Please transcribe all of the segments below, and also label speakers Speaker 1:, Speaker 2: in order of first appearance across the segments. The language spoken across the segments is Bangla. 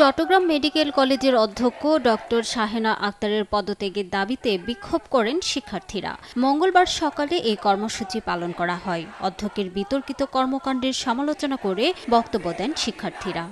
Speaker 1: চট্টগ্রাম মেডিকেল কলেজের অধ্যক্ষ ডক্টর শাহেনা আক্তারের পদত্যাগের দাবিতে বিক্ষোভ করেন শিক্ষার্থীরা। মঙ্গলবার সকালে এই কর্মসূচি পালন করা হয়। অধ্যক্ষের বিতর্কিত কর্মকাণ্ডের সমালোচনা করে বক্তব্য দেন শিক্ষার্থীরা।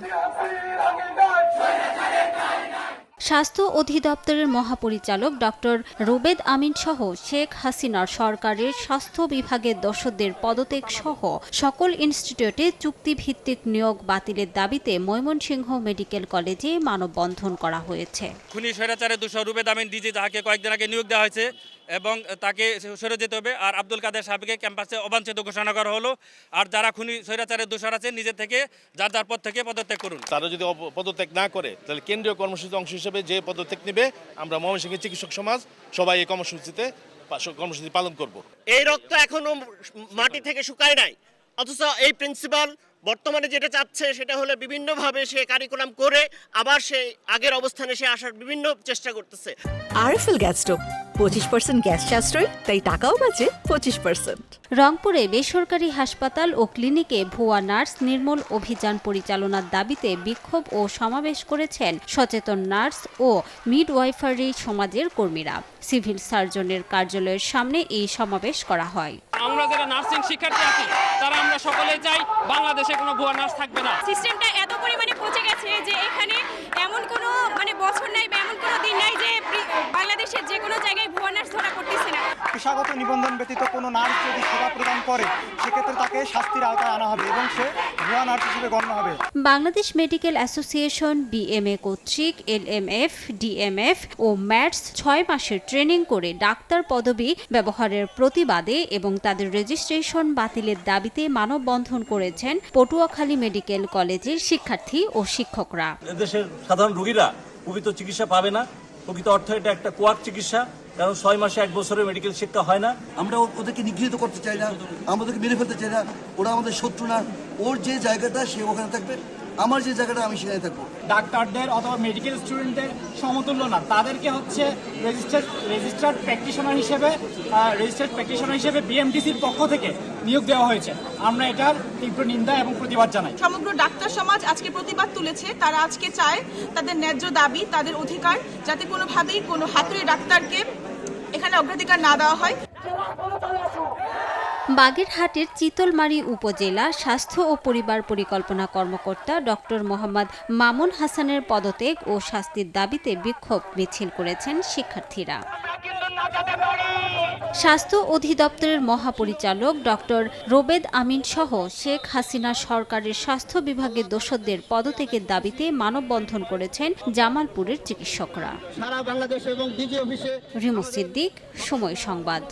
Speaker 1: স্বাস্থ্য অধিদপ্তরের মহাপরিচালক ডক্টর রোবেদ আমিন সহ শেখ হাসিনার সরকারের স্বাস্থ্য বিভাগের দর্শকদের পদত্যাগ সহ সকল ইনস্টিটিউটে চুক্তিভিত্তিক নিয়োগ বাতিলের দাবিতে ময়মনসিংহ মেডিকেল কলেজে মানববন্ধন করা হয়েছে।
Speaker 2: খুনি স্বৈরাচারে দুশো রুবেদ আমিন ডিজি যাহাকে কয়েকদিন আগে নিয়োগ দেওয়া হয়েছে এবং তাকে সরে যেতে হবে। আর আব্দুল কাদের সাহেবকে ক্যাম্পাসে অবাঞ্ছিত ঘোষণা করা হলো। আর যারা খুনি স্বৈরাচারের দোষর আছে নিজে থেকে যার যার পদ থেকে পদত্যাগ করুন।
Speaker 3: তারা যদি পদত্যাগ না করে তাহলে কেন্দ্রীয় কর্মসূচির অংশ হিসেবে যে পদত্যাগ নেবে আমরা ময়মনসিংহের চিকিৎসক সমাজ সবাই এই কর্মসূচিতে কর্মসূচি পালন করব।
Speaker 4: এই রক্ত এখনও মাটি থেকে শুকায় নাই। অথচ এই প্রিন্সিপাল বর্তমানে যেটা চাচ্ছে সেটা হলো বিভিন্নভাবে সে কারিকুলাম করে আবার সে আগের অবস্থানে সে আসার বিভিন্ন চেষ্টা করতেছে।
Speaker 5: আরএফএল গ্যাস স্টোভ পঁচিশ পার্সেন্ট গ্যাস সাশ্রয় তাই টাকাও বাঁচে পঁচিশ পার্সেন্ট
Speaker 1: রংপুরে বেসরকারি হাসপাতাল ও ক্লিনিকে ভুয়া নার্স নির্মূল অভিযান পরিচালনার দাবিতে বিক্ষোভ ও সমাবেশ করেছেন সচেতন নার্স ও মিডওয়াইফারি সমাজের কর্মীরা। সিভিল সার্জনের কার্যালয়ের সামনে এই সমাবেশ করা হয়।
Speaker 6: আমরা যারা নার্সিং শিক্ষার্থী আছি তারা আমরা সকলে চাই বাংলাদেশে কোনো ভুয়া নার্স থাকবে না।
Speaker 7: সিস্টেমটা এত পরিমাণে পচে গেছে যে এখানে এমন কোনো মানে বছর নাই বা এমন কোনো দিন নাই যে প্রি- বাংলাদেশের যে কোনো জায়গায় ভুয়া নার্স ধরা পড়তেছে না
Speaker 8: পেশাগত নিবন্ধন ব্যতীত কোনো নার্স যদি সেবা প্রদান করে সেক্ষেত্রে তাকে শাস্তির আওতায় আনা হবে এবং সে ভুয়া নার্স হিসেবে গণ্য হবে।
Speaker 1: বাংলাদেশ মেডিকেল অ্যাসোসিয়েশন বিএমএ কর্তৃক এলএমএফ ডিএমএফ ও ম্যাটস ছয় মাসের ট্রেনিং করে ডাক্তার পদবি ব্যবহারের প্রতিবাদে এবং তাদের রেজিস্ট্রেশন বাতিলের দাবিতে মানববন্ধন করেছেন পটুয়াখালী মেডিকেল কলেজের শিক্ষার্থী ও শিক্ষকরা।
Speaker 9: দেশের সাধারণ রোগীরা প্রকৃত চিকিৎসা পাবে না। প্রকৃত অর্থ এটা একটা কোয়াক চিকিৎসা কারণ ছয় মাসে এক বছরের মেডিকেল শিক্ষা হয় না।
Speaker 10: আমরা ওদেরকে নিগৃহীত করতে চাই না। আমাদেরকে মেরে ফেলতে চাই না ওরা আমাদের শত্রু না। ওর যে জায়গাটা সে ওখানে থাকবে। আমার যে জায়গাটা আমি সেখানে থাকব।
Speaker 8: ডাক্তারদের অথবা মেডিকেল স্টুডেন্টদের সমতুল্য না। তাদেরকে হচ্ছে রেজিস্টার্ড রেজিস্টার্ড প্র্যাকটিশনার হিসেবে রেজিস্টার্ড প্র্যাকটিশনার হিসেবে বিএমটিসির পক্ষ থেকে নিয়োগ দেওয়া হয়েছে। আমরা এটার তীব্র নিন্দা এবং প্রতিবাদ জানাই।
Speaker 7: সমগ্র ডাক্তার সমাজ আজকে প্রতিবাদ তুলেছে। তারা আজকে চায় তাদের ন্যায্য দাবি তাদের অধিকার যাতে কোনোভাবেই কোনো হাতুড়ে ডাক্তারকে এখানে অগ্রাধিকার না দেওয়া হয়।
Speaker 1: বাগেরহাটের চিতলমারি উপজেলা স্বাস্থ্য ও পরিবার পরিকল্পনা কর্মকর্তা ডক্টর মোহাম্মদ মামুন হাসানের পদত্যাগ ও শাস্তির দাবিতে বিক্ষোভ মিছিল করেছেন শিক্ষার্থীরা। স্বাস্থ্য অধিদপ্তরের মহাপরিচালক ডক্টর রোবেদ আমিন সহ শেখ হাসিনা সরকারের স্বাস্থ্য বিভাগের দোষদের পদত্যাগের দাবিতে মানববন্ধন করেছেন জামালপুরের চিকিৎসকরা।
Speaker 8: সারা বাংলাদেশ এবং ডিজি অফিসে
Speaker 1: রিমু সিদ্দিক সময় সংবাদ।